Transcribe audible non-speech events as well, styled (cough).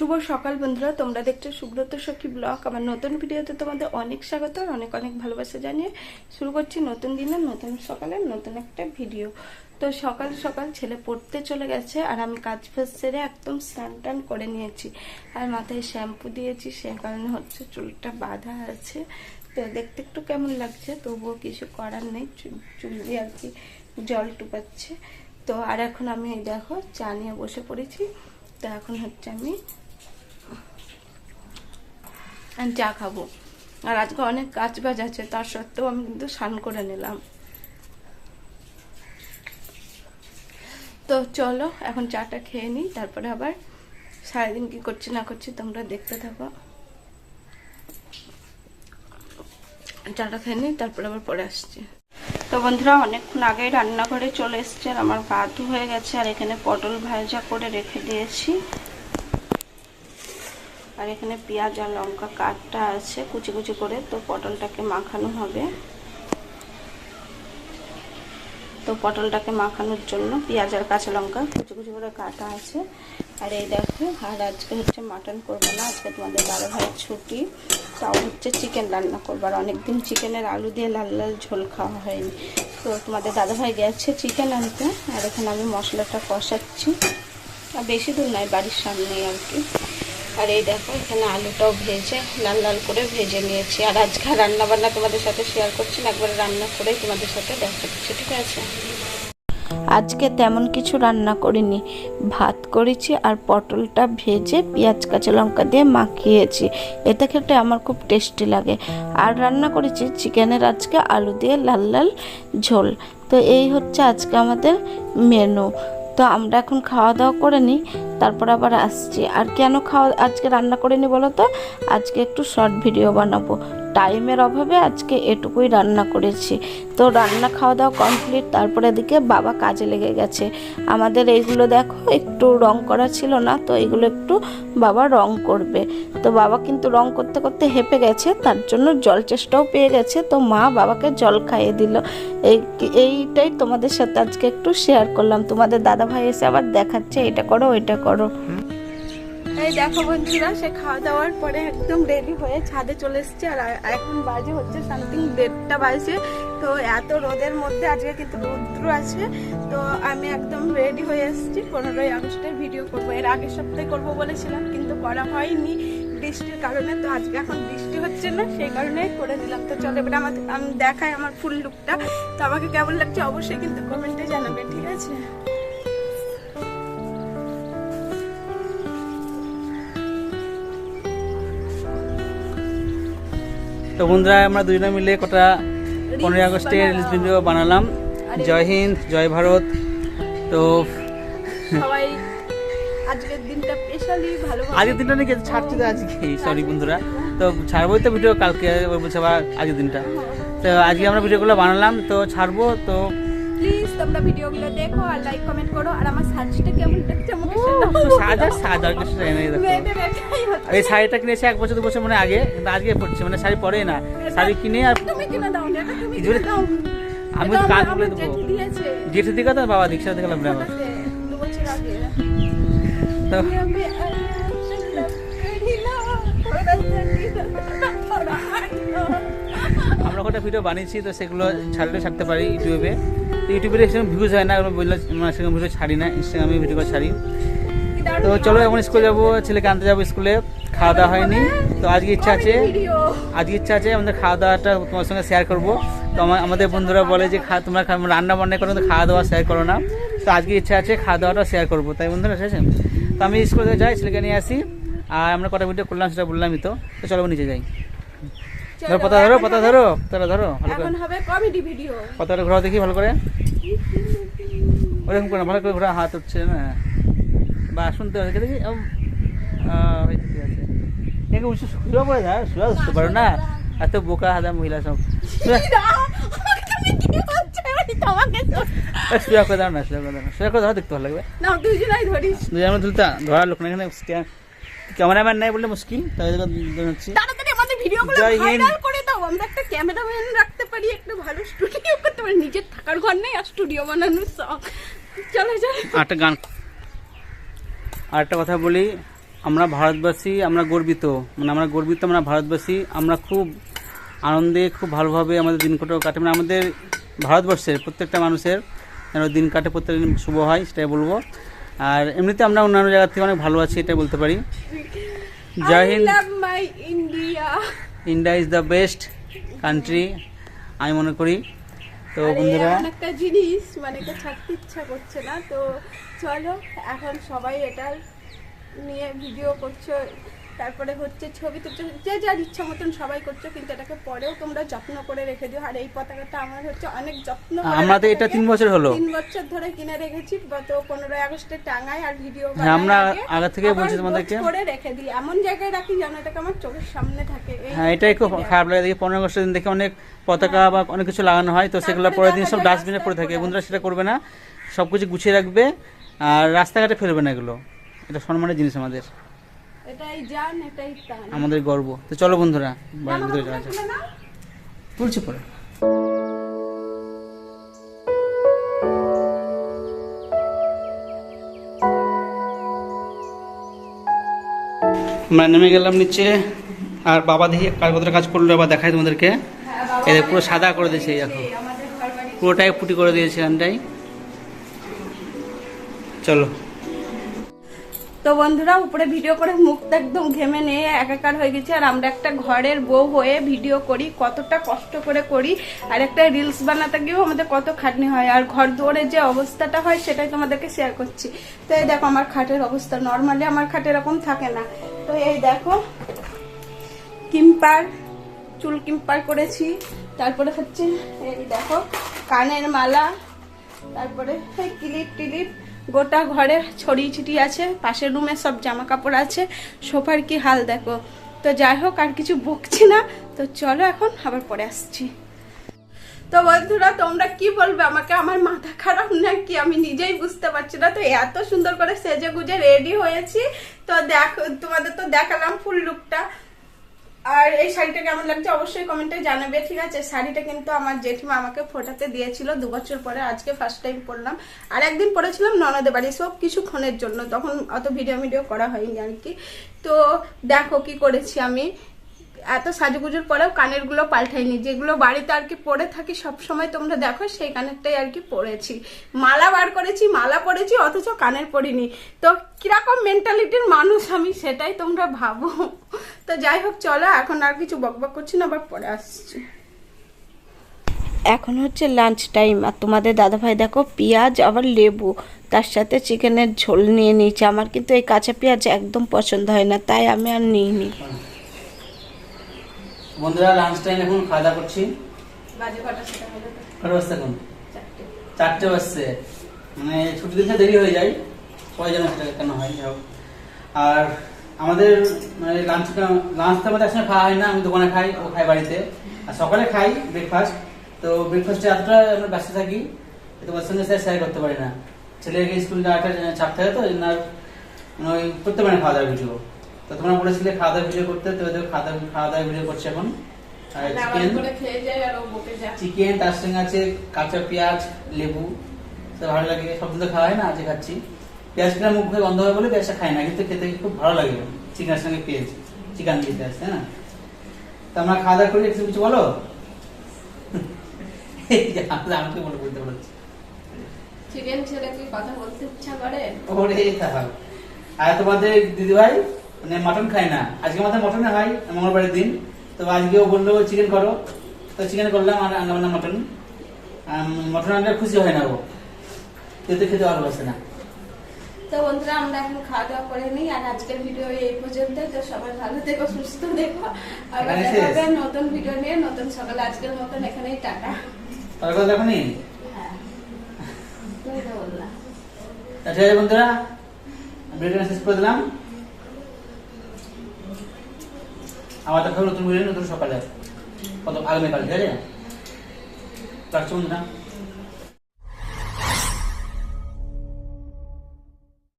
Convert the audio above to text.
শুভ সকাল বন্ধুরা, তোমরা দেখছ সুব্রত সখী ব্লগ। আমার নতুন ভিডিওতে তোমাদের অনেক স্বাগত, অনেক অনেক ভালোবাসা জানিয়ে শুরু করছি নতুন দিনের, নতুন সকালের, নতুন একটা ভিডিও। তো সকাল সকাল ছেলে পড়তে চলে গেছে আর আমি কাজ ফাজ সেরে একদম স্নান টান করে নিয়েছি। আর মাথায় শ্যাম্পু দিয়েছি, সে কারণে হচ্ছে চুলটা বাঁধা আছে। তো দেখতে একটু কেমন লাগছে, তবুও কিছু করার নেই, চুল- চুল দিয়ে আর কি জল টুপাচ্ছে তো আর এখন আমি দেখো চা নিয়ে বসে পড়েছি। তো এখন হচ্ছে আমি আর চা খাব। আর আজকে অনেক কাজ বাজ আছে, তার সত্ত্বেও আমি কিন্তু স্নান করে নিলাম। তো চলো, এখন চাটা খেয়ে নিই, তারপরে আবার সারাদিন কি করছি না করছি তোমরা দেখতে থাকো। চাটা খেয়ে নিই, তারপরে আবার পরে আসছি। তো বন্ধুরা, অনেকক্ষণ আগে রান্নাঘরে চলে এসছে আর আমার ভাত হয়ে গেছে, আর এখানে পটল ভাজা করে রেখে দিয়েছি। আর এখানে পেঁয়াজ আর লঙ্কা কাটটা আছে, কুচি কুচি করে তো পটলটাকে মাখানো হবে। তো পটলটাকে মাখানোর জন্য পেঁয়াজ আর কাঁচা লঙ্কা কুচি কুচি করে কাটা আছে। আর এই দেখো, আর আজকে হচ্ছে মাটন করব না, আজকে তোমাদের দাদা ভাইয়ের ছুটি। তাও হচ্ছে চিকেন রান্না করব, আর অনেকদিন চিকেনের আলু দিয়ে লাল লাল ঝোল খাওয়া হয়নি। তো তোমাদের দাদা ভাই গেছে চিকেন আনতে, আর এখানে আমি মশলাটা কষাচ্ছি। আর বেশি দূর নয়, বাড়ির সামনেই আর কি। আর এই দেখো, এখানে আলুটাও ভেজে লাল লাল করে ভেজে নিয়েছি। আর আজকে রান্না বান্না তোমাদের সাথে শেয়ার করছি না, একবার রান্না করেই তোমাদের সাথে দেখা দিচ্ছি ঠিক আছে? আজকে তেমন কিছু রান্না করিনি। ভাত করেছি আর পটলটা ভেজে পেঁয়াজ, কাঁচা লঙ্কা দিয়ে মাখিয়েছি। এটা খেতে আমার খুব টেস্টি লাগে। আর রান্না করেছি চিকেনের আজকে আলু দিয়ে লাল লাল ঝোল। তো এই হচ্ছে আজকে আমাদের মেনু তো আমরা এখন খাওয়া দাওয়া করে নিই, তারপর আবার আসছি। আর কেন খাওয়া, আজকে রান্না করে নিই বলো তো? আজকে একটু শর্ট ভিডিও বানাবো। টাইমের অভাবে আজকে এটুকুই রান্না করেছি। তো রান্না খাওয়া দাওয়া কমপ্লিট, তারপরে এদিকে বাবা কাজে লেগে গেছে। আমাদের এইগুলো দেখো, একটু রং করা ছিল না, তো এগুলো একটু বাবা রং করবে। তো বাবা কিন্তু রং করতে করতে হেঁপে গেছে, তার জন্য জল চেষ্টাও পেয়ে গেছে। তো মা বাবাকে জল খাইয়ে দিল। এই এইটাই তোমাদের সাথে আজকে একটু শেয়ার করলাম। তোমাদের দাদা ভাই এসে আবার দেখাচ্ছে, এটা করো, ওইটা করো। এই দেখো বন্ধুরা, সে খাওয়া দাওয়ার পরে একদম রেডি হয়ে ছাদে চলে এসছে। আর এখন বাজে হচ্ছে সামথিং দেড়টা বাজে। তো এত রোদের মধ্যে আজকে কিন্তু রৌদ্র আছে। তো আমি একদম রেডি হয়ে এসেছি। পনেরোই আগস্টের ভিডিও করব। এর আগের সপ্তাহে করব বলেছিলাম, কিন্তু করা হয়নি বৃষ্টির কারণে। তো আজকে এখন বৃষ্টি হচ্ছে না, সেই কারণে করে দিলাম তো চলো এবার আমার আমি দেখাই আমার ফুল লুকটা তো আমাকে কেমন লাগছে অবশ্যই কিন্তু কমেন্টে জানাবে, ঠিক আছে? তো বন্ধুরা আমরা দুজনে মিলে কটা পনেরোই আগস্টের রিলস ভিডিও বানালাম। জয় হিন্দ জয় ভারত। তো সবাই আজকের দিনটা স্পেশালি ভালো আজকের দিনটা নাকি ছাড়ছি তো আজকে। সরি বন্ধুরা। তো ছাড়বোই তো ভিডিও কালকে বলছে আবার আজকের দিনটা। তো আজকে আমরা ভিডিওগুলো বানালাম তো ছাড়বো তো প্লিজ তোমরা ভিডিওগুলো দেখো আর লাইক কমেন্ট করো। আর আমার সাজটা কেমন লাগছে আমাকে সাজা সাজা কিছু না এই শাড়িটা কিনেছি এক বছর দু বছর মানে আগে কিন্তু আজকে পড়ছে মানে শাড়ি পরে না। শাড়ি কিনে আর তুমি কিনে দাও না তুমি কিনে দাও। আমি তো কাজ বলে দেবো। জেঠি দিকে তো বাবা দীক্ষা দেখলাম না আমার। দু বছর আগে। আমরা কটা ভিডিও বানিয়েছি তো সেগুলো ছাড়লে ছাড়তে পারি ইউটিউবে। ইউটিউবে সেরকম ভিউজ হয় না ওগুলো বললে আমরা সেরকম ভিডিও ছাড়ি না ইনস্টাগ্রামে ভিডিও ছাড়ি। তো চলো এখন স্কুলে যাব, ছেলেকে আনতে যাব স্কুলে খাওয়া দাওয়া হয়নি। তো আজকে ইচ্ছা আছে, আজকে ইচ্ছা আছে আমাদের খাওয়া দাওয়াটা তোমার সঙ্গে শেয়ার করব। তো আমার- আমাদের বন্ধুরা বলে যে, খা, তোমরা রান্না বান্না করো খাওয়া দাওয়া শেয়ার করো না। তো আজকে ইচ্ছা আছে খাওয়া দাওয়াটা শেয়ার করব। তাই বন্ধুরা, ঠিক আছে? তো আমি স্কুলে যাই, ছেলেকে নিয়ে আসি। আর আমরা কটা ভিডিও করলাম সেটা বললামই তো। তো চলো নিচে যাই। ধরো পাতা ধরো পাতা ধরো তারা ধরো ভালো করে। এখন হবে কমেডি ভিডিও পাতাটা ঘোরাও দেখি ভালো করে। ওরকম করে ভালো করে ঘোরা হাত হচ্ছে না। বা শুনতে হবে দেখি একে উঁচু শুয়ে পড়ে যায় শুয়ে উঠতে পারো না। এত বোকা হাদা মহিলা সব। শুয়ে- করে দাও না শুয়ে করে দাও না। শুয়ে করে ধরো দেখতে ভালো লাগবে। না দুজনাই ধরিস। দুই আমরা তুলতে ধরার লোক না এখানে ক্যামেরাম্যান নাই বললে মুশকিল। তাই জন্য ভিডিওগুলো ভাইরাল করে দাও। আমরা একটা ক্যামেরাম্যান রাখতে পারি একটা ভালো স্টুডিও করতে পারি। নিজের থাকার ঘর নেই আর স্টুডিও বানানোর শখ। চলো চলো। আরেকটা গান। আরেকটা কথা বলি আমরা ভারতবাসী আমরা গর্বিত। মানে আমরা গর্বিত আমরা ভারতবাসী আমরা খুব আনন্দে খুব ভালোভাবে আমাদের দিন কাটো কাটে। মানে আমাদের ভারতবর্ষের প্রত্যেকটা মানুষের যেন দিন কাটে প্রত্যেকদিন শুভ হয় সেটাই বলব। আর এমনিতে আমরা অন্যান্য জায়গা থেকে অনেক ভালো আছি এটাই বলতে পারি। Jai Hind. My India India is the best country আমি মনে করি। তো বন্ধুরা একটা জিনিস মানে এটা ছাড়তে ইচ্ছা করছে না। তো চলো এখন সবাই এটা নিয়ে ভিডিও করছ। তারপরে হচ্ছে ছবি তুলছো যে যার ইচ্ছা মতন সবাই করছ কিন্তু এটাকে পরেও তোমরা যত্ন করে রেখে দিও। আর এই পতাকাটা আমার হচ্ছে অনেক যত্ন আমরা তো এটা তিন বছর হলো। তিন বছর ধরে কিনে রেখেছি গত পনেরোই আগস্টে টাঙাই আর ভিডিও হ্যাঁ, আমরা আগে। থেকে বলছি তোমাদেরকে। করে রেখে দিই। এমন জায়গায় রাখি যেন এটাকে আমার চোখের সামনে থাকে। হ্যাঁ এটাই খুব খারাপ লাগে। দেখি পনেরো আগস্টের দিন দেখে অনেক পতাকা বা অনেক কিছু লাগানো হয় তো সেগুলো পরের দিন সব ডাস্টবিনে পড়ে থাকে। বন্ধুরা সেটা করবে না। সব কিছু গুছিয়ে রাখবে আর রাস্তাঘাটে ফেলবে না এগুলো। এটা সম্মানের জিনিস আমাদের। এটাই জান এটাই টান আমাদের গর্ব। তো চলো বন্ধুরা বাড়ির ভিতরে যাওয়া যাক। তুলছি পরে। আমরা নেমে গেলাম নিচে আর বাবা দেখি কতটা কাজ করল আবার দেখাই তোমাদেরকে। হ্যাঁ, দেখ, পুরো সাদা করে দিয়েছে দেখো। বাড়ি পুরোটাই পুটি করে দিয়েছে এখানটাই চলো। তো বন্ধুরা, উপরে ভিডিও করে মুখটা একদম ঘেমে নিয়ে একাকার হয়ে গেছে। আর আমরা একটা ঘরের বউ হয়ে ভিডিও করি, কতটা কষ্ট করে করি। আর একটা রিলস বানাতে গিয়েও আমাদের কত খাটনি হয়। আর ঘর দুয়ারের যে অবস্থাটা হয়, সেটাই তোমাদেরকে শেয়ার করছি। তো এই দেখো, আমার খাটের অবস্থা নর্মালি আমার খাট এরকম থাকে না। তো এই দেখো, কিম্পার, চুল কিম্পার করেছি। তারপরে হচ্ছে এই দেখো, কানের মালা। তারপরে ক্লিপ টিলিপ। গোটা ঘরে ছড়িয়ে ছিটিয়ে আছে, পাশের রুমে সব জামা কাপড় আছে। সোফার কি হাল দেখো? তো যাই হোক, আর কিছু বকছি না। তো চলো এখন আবার পরে আসছি। তো বন্ধুরা, তোমরা কি বলবে আমাকে? আমার মাথা খারাপ নাকি? আমি নিজেই বুঝতে পারছি না। তো এত সুন্দর করে সেজে গুজে রেডি হয়েছি। তো দেখ, তোমাদের তো দেখালাম ফুল লুকটা আর এই শাড়িটা কেমন লাগছে অবশ্যই কমেন্টে জানাবে, ঠিক আছে? শাড়িটা কিন্তু আমার জেঠিমা আমাকে ফোটাতে দিয়েছিল দু বছর পরে, আজকে ফার্স্ট টাইম পরলাম। আর একদিন পরেছিলাম ননদে বাড়ি, সব কিছু কিছুক্ষণের জন্য, তখন অত ভিডিও ভিডিও করা হয়নি আর কি। তো দেখো কি করেছি আমি। এত সাজুগুজুর পরেও কানেরগুলো পাল্টাইনি। যেগুলো বাড়িতে আর কি পরে থাকি, সব সময় তোমরা দেখো, সেই কানেরটাই আর কি পরেছি। মালা বার করেছি, মালা পরেছি, অথচ কানের পরিনি। তো কীরকম মেন্টালিটির মানুষ আমি সেটাই তোমরা ভাবো। তো যাই হোক, চলো, এখন আর কিছু বকবক করছি না, আবার পরে আসছি। এখন হচ্ছে লাঞ্চ টাইম আর তোমাদের দাদাভাই দেখো পেঁয়াজ, আবার লেবু, তার সাথে চিকেনের ঝোল নিয়ে নিয়েছে। আমার কিন্তু এই কাঁচা পেঁয়াজ একদম পছন্দ হয় না, তাই আমি আর নিইনি। বন্ধুরা লাঞ্চ টাইম এখন খাওয়া দাওয়া করছি। কটা বাজছে এখন? চারটে। বাজছে। মানে ছুটি দিতে দেরি হয়ে যায়। সবাই জানে সেটা কেন হয় যাই। আর আমাদের মানে লাঞ্চ লাঞ্চটা তো আমাদের একসঙ্গে খাওয়া হয় না আমি দোকানে খাই ও খাই বাড়িতে। আর সকালে খাই ব্রেকফাস্ট তো ব্রেকফাস্টে এতটা আমরা ব্যস্ত থাকি তোমার সঙ্গে স্যার শেয়ার করতে পারি না। ছেলেকে স্কুল যাওয়াটা চাপ থাকে তো আর মানে ওই করতে পারে না খাওয়া দাওয়ার ভিডিও তো তোমরা বলেছিলে খাওয়া দাওয়ার ভিডিও করতে তো খাওয়া দাওয়া খাওয়া দাওয়ার ভিডিও করছে এখন। চিকেন চিকেন তার সঙ্গে আছে কাঁচা পেঁয়াজ লেবু। ভালো লাগে সব তো খাওয়া হয় না আজকে খাচ্ছি। পেঁয়াজ খেলে মুখ হয়ে বন্ধ হবে বলে পেঁয়াজটা খাই না কিন্তু খেতে খুব ভালো লাগে। চিকেনের সঙ্গে পেঁয়াজ চিকেন দিয়ে পেঁয়াজ তাই না? তো আমরা খাওয়া দাওয়া করি একটু কিছু বলো? (laughs) আমাকে বলে বলতে বলছি চিকেন ছেলে কি কথা বলতে ইচ্ছা করে? ওরে আর তোমাদের দিদি ভাই মানে মটন খায় না। আজকে আমাদের মটনে হয় মঙ্গলবারের দিন। তো আজকেও বলল চিকেন করো। তো চিকেন করলাম আর আনলাম না মটন মটন আনলে খুশি হয় না ও। খেতে খেতে ভালোবাসে না। তো বন্ধুরা আমরা এখন খাওয়া দাওয়া করে নিই। আর আজকের ভিডিও এই পর্যন্ত। তো সবাই ভালো থেকো সুস্থ দেখো আর দেখা হবে নতুন ভিডিও নিয়ে। নতুন সকালে আজকের মতন এখানেই টাটা। তার কথা দেখো নি? হ্যাঁ। আছে বন্ধুরা ভিডিওটা শেষ করে দিলাম। আবার দেখা হবে নতুন ভিডিও নতুন সকালে কত আগামীকাল ঠিক আছে? রাখছি বন্ধুরা।